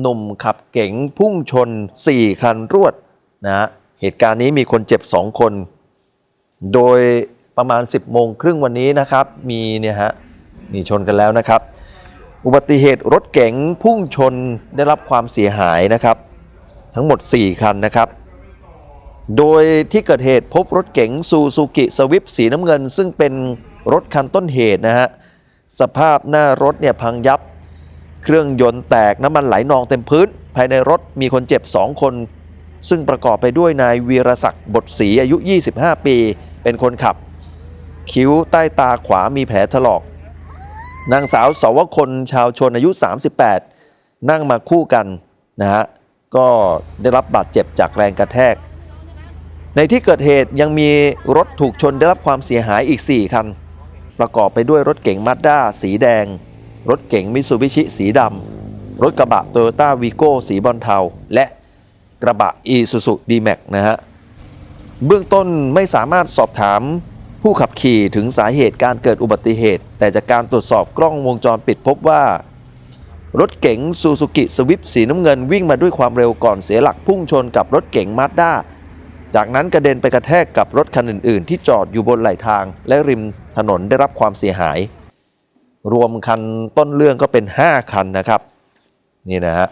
หนุ่มขับเก๋งพุ่งชน 4 คันรวดนะฮะเหตุการณ์นี้มีคนเจ็บ 2 คน โดยประมาณ 10โมงครึ่งวันนี้นะครับ มีเนี่ยฮะนี่ชนกันแล้วนะครับ อุบัติเหตุรถเก๋งพุ่งชนได้รับความเสียหายนะครับ ทั้งหมด 4 คันนะครับ โดยที่เกิดเหตุพบรถเก๋งซูซูกิสวิปสีน้ำเงิน ซึ่งเป็นรถคันต้นเหตุนะฮะสภาพหน้ารถเนี่ยพังยับ เครื่องยนต์แตกน้ำมันไหลนองเต็มพื้น ภายในรถมีคนเจ็บ 2 คน ซึ่งประกอบไปด้วยนายวีรศักดิ์บทศรีอายุ 25 ปี เป็นคนขับ คิ้วใต้ตาขวามีแผลถลอก นางสาวสวคนชาวชนอายุ 38 นั่งมาคู่กันนะฮะก็ได้รับบาดเจ็บจากแรงกระแทก ในที่เกิดเหตุยังมีรถถูกชนได้รับความเสียหายอีก 4 คัน ประกอบไปด้วยรถเก๋งมาด้าสีแดง รถเก๋งมิตซูบิชิสีดำ รถกระบะโตโยต้าวีโก้สีบอลเทา และกระบะอีซูซูดีแม็กนะฮะ เบื้องต้นไม่สามารถสอบถามผู้ขับขี่ถึงสาเหตุการเกิดอุบัติเหตุ แต่จากการตรวจสอบกล้องวงจรปิดพบว่า รถเก๋งซูซูกิสวิปสีน้ำเงินวิ่งมาด้วยความเร็วก่อนเสียหลักพุ่งชนกับรถเก๋งมาด้าจากนั้นกระเด็นไปกระแทกกับรถคันอื่น ๆ ที่จอดอยู่บนไหลทางและริมถนนได้รับความเสียหาย รวมคันต้นเรื่องก็เป็น 5 คันนะครับ นี่นะฮะ